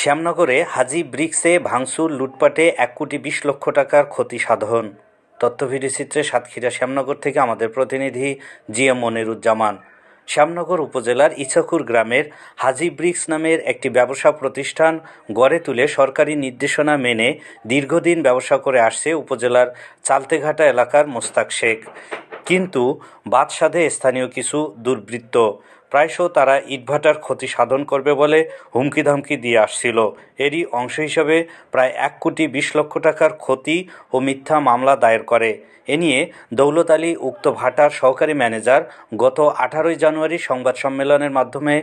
শ্যামনগরে হাজি ব্রিক্সে ভাঙচুর, লুটপাটে এক কোটি বিশ লক্ষ টাকার ক্ষতি সাধন। তথ্যভিডিচিত্রে সাতক্ষীরা শ্যামনগর থেকে আমাদের প্রতিনিধি জি এম মনিরুজ্জামান। শ্যামনগর উপজেলার ইছাকুর গ্রামের হাজি ব্রিক্স নামের একটি ব্যবসা প্রতিষ্ঠান গড়ে তুলে সরকারি নির্দেশনা মেনে দীর্ঘদিন ব্যবসা করে আসছে উপজেলার চালতেঘাটা এলাকার মোস্তাক শেখ। কিন্তু বাদসাধে স্থানীয় কিছু দুর্বৃত্ত। প্রায়শ তারা ইটভাটার ক্ষতি সাধন করবে বলে হুমকি ধামকি দিয়ে আসছিল। এরই অংশ হিসাবে প্রায় এক কোটি বিশ লক্ষ টাকার ক্ষতি ও মিথ্যা মামলা দায়ের করে। এ নিয়ে দৌলত আলী উক্ত ভাটার সহকারী ম্যানেজার গত আঠারোই জানুয়ারি সংবাদ সম্মেলনের মাধ্যমে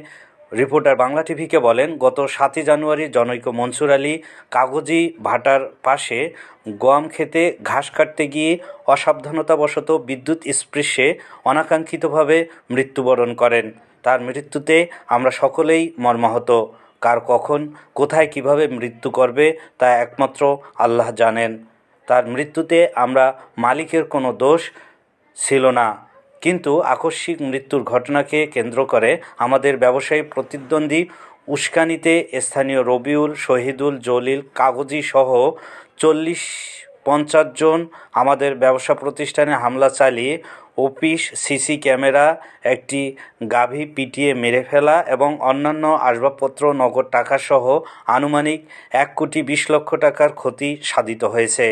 রিপোর্টার বাংলা টিভিকে বলেন, গত সাতই জানুয়ারি জনৈক মনসুর আলী কাগজি ভাটার পাশে গোয়াম খেতে ঘাস কাটতে গিয়ে অসাবধানতাবশত বিদ্যুৎ স্পৃশ্যে অনাকাঙ্ক্ষিতভাবে মৃত্যুবরণ করেন। তার মৃত্যুতে আমরা সকলেই মর্মাহত। কার কখন, কোথায় কীভাবে মৃত্যু করবে তা একমাত্র আল্লাহ জানেন। তার মৃত্যুতে আমরা মালিকের কোনো দোষ ছিল না। কিন্তু আকস্মিক মৃত্যুর ঘটনাকে কেন্দ্র করে আমাদের ব্যবসায়ী প্রতিদ্বন্দ্বী উস্কানিতে স্থানীয় রবিউল, শহীদুল, জলিল, কাগজি সহ চল্লিশ পঞ্চাশ জন আমাদের ব্যবসা প্রতিষ্ঠানে হামলা চালিয়ে অফিস, সিসি ক্যামেরা, একটি গাভী পিটিয়ে মেরে ফেলা এবং অন্যান্য আসবাবপত্র, নগদ টাকাসহ আনুমানিক এক কোটি বিশ লক্ষ টাকার ক্ষতি সাধিত হয়েছে।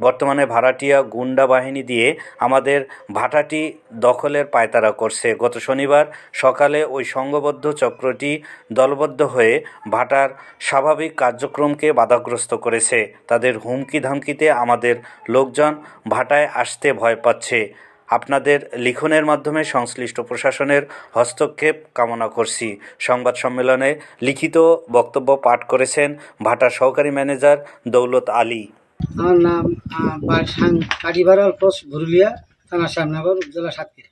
বর্তমানে ভাড়াটিয়া গুন্ডা বাহিনী দিয়ে আমাদের ভাটাটি দখলের পায়তারা করছে। গত শনিবার সকালে ওই সংঘবদ্ধ চক্রটি দলবদ্ধ হয়ে ভাটার স্বাভাবিক কার্যক্রমকে বাধাগ্রস্ত করেছে। তাদের হুমকি ধামকিতে আমাদের লোকজন ভাটায় আসতে ভয় পাচ্ছে। আপনাদের লিখনের মাধ্যমে সংশ্লিষ্ট প্রশাসনের হস্তক্ষেপ কামনা করছি। সংবাদ সম্মেলনে লিখিত বক্তব্য পাঠ করেছেন ভাটার সহকারী ম্যানেজার দৌলত আলী। আমার নাম আহ, বা- সাং- ভুরুলিয়া থানা শ্যামনগর জেলা সাতক্ষীরা।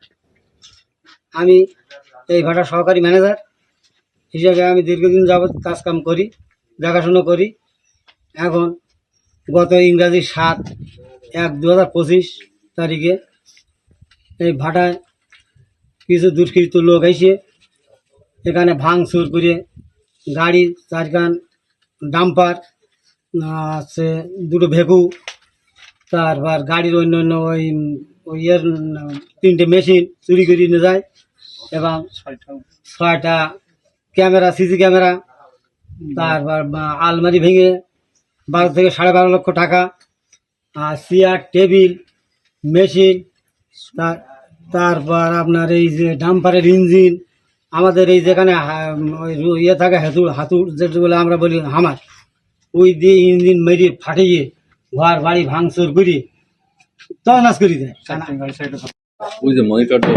আমি এই ভাটার সহকারী ম্যানেজার। হিসাবে আমি দীর্ঘদিন যাবৎ কাজকাম করি দেখাশুনো করি। এখন গত ইংরাজি সাত এক দু হাজার পঁচিশ তারিখে এই ভাটায় কিছু দুষ্কৃত লোক এসে এখানে ভাঙচুর করে গাড়ি চারখান ডাম্পার আছে দুটো ভেকু তারপর গাড়ির অন্য অন্য ওই ওই ইয়ের তিনটে মেশিন চুরি করে নিয়ে যায় এবং ছয়টা। ক্যামেরা সিসি ক্যামেরা তারপর আলমারি ভেঙে বারো থেকে সাড়ে বারো লক্ষ টাকা আর চেয়ার টেবিল মেশিন তার- তারপর আপনার এই যে ডাম্পারের ইঞ্জিন আমাদের এই যেখানে ওই ইয়ে থাকে হাতুড় হাতুড় যেগুলো আমরা বলি হামার। ওই দিয়ে ইঞ্জিন মেরে ফাটিয়ে ঘর বাড়ি ভাঙচুর করি তহনাশ করি দেয়। ওই যে মনিটরটা